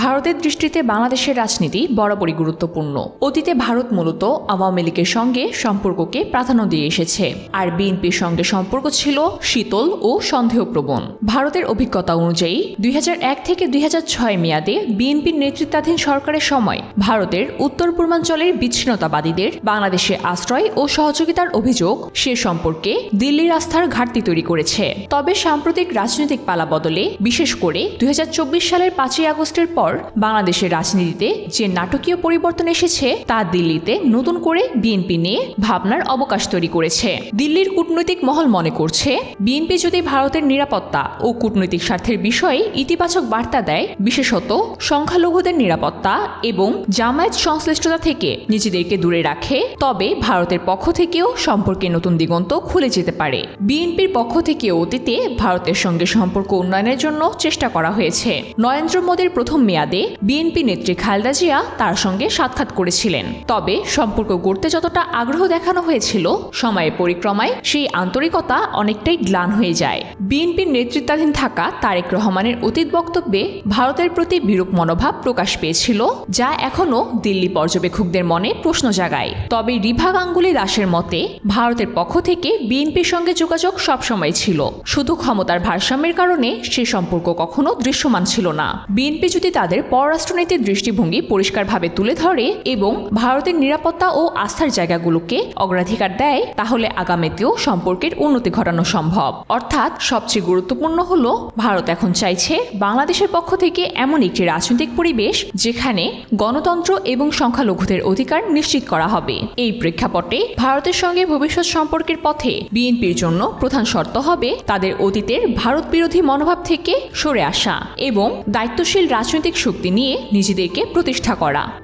ভারতের দৃষ্টিতে বাংলাদেশের রাজনীতি বরাবরই গুরুত্বপূর্ণ। অতীতে ভারত মূলত আওয়ামী লীগের সঙ্গে সম্পর্ককে প্রাধান্য দিয়ে এসেছে। আর বিএনপির সঙ্গে সম্পর্ক ছিল শীতল ও সন্দেহপ্রবণ। ভারতের অভিজ্ঞতা অনুযায়ী, দুই হাজার এক থেকে দুই হাজার ছয় মেয়াদে বিএনপির নেতৃত্বাধীন সরকারের সময় ভারতের উত্তর পূর্বাঞ্চলের বিচ্ছিন্নতাবাদীদের বাংলাদেশে আশ্রয় ও সহযোগিতার অভিযোগ সে সম্পর্কে দিল্লির আস্থার ঘাটতি তৈরি করেছে। তবে সাম্প্রতিক রাজনৈতিক পালা বদলে, বিশেষ করে দুই হাজার চব্বিশ সালের পাঁচই আগস্টের পর বাংলাদেশের রাজনীতিতে যে নাটকীয় পরিবর্তন এসেছে তা দিল্লিতে নতুন করে বিএনপি নিয়ে ভাবনার অবকাশ তৈরি করেছে। দিল্লির কূটনৈতিক মহল মনে করছে, বিএনপি যদি ভারতের নিরাপত্তা ও কূটনৈতিক স্বার্থের বিষয়ে ইতিবাচক বার্তা দেয়, বিশেষত সংখ্যালঘুদের নিরাপত্তা এবং জামায়াত সংশ্লিষ্টতা থেকে নিজেদেরকে দূরে রাখে, তবে ভারতের পক্ষ থেকেও সম্পর্কে নতুন দিগন্ত খুলে যেতে পারে। বিএনপির পক্ষ থেকে অতীতে ভারতের সঙ্গে সম্পর্ক উন্নয়নের জন্য চেষ্টা করা হয়েছে। নরেন্দ্র মোদীর প্রথম মেয়াদে বিএনপি নেত্রী খালেদা জিয়া তার সঙ্গে সাক্ষাৎ করেছিলেন। তবে সম্পর্ক গড়তে যতটা আগ্রহ দেখানো হয়েছিল সময়ের পরিক্রমায় সেই আন্তরিকতা অনেকটাই গ্লান হয়ে যায়। বিএনপির নেতৃত্বাধীন থাকা তারেক রহমানের অতীত বক্তব্যে ভারতের প্রতি বিরূপ মনোভাব প্রকাশ পেয়েছিল, যা এখনও দিল্লি পর্যবেক্ষকদের মনে প্রশ্ন জাগায়। তবে রিভা গাঙ্গুলি দাসের মতে, ভারতের পক্ষ থেকে বিএনপির সঙ্গে যোগাযোগ সবসময় ছিল। শুধু ক্ষমতার ভারসাম্যের কারণে সে সম্পর্ক কখনো দৃশ্যমান ছিল না। বিএনপি যদি তাদের পররাষ্ট্রনীতির দৃষ্টিভঙ্গি পরিষ্কারভাবে তুলে ধরে এবং ভারতের নিরাপত্তা ও আস্থার জায়গাগুলোকে অগ্রাধিকার দেয়, তাহলে আগামীতেও সম্পর্কের উন্নতি ঘটানো সম্ভব। অর্থাৎ সবচেয়ে গুরুত্বপূর্ণ হল, ভারত এখন চাইছে বাংলাদেশের পক্ষ থেকে এমন একটি রাজনৈতিক পরিবেশ যেখানে গণতন্ত্র এবং সংখ্যালঘুদের অধিকার নিশ্চিত করা হবে। এই প্রেক্ষাপটে ভারতের সঙ্গে ভবিষ্যৎ সম্পর্কের পথে বিএনপির জন্য প্রধান শর্ত হবে তাদের অতীতের ভারত বিরোধী মনোভাব থেকে সরে আসা এবং দায়িত্বশীল রাজনৈতিক শক্তি নিয়ে নিজেদেরকে প্রতিষ্ঠা করা।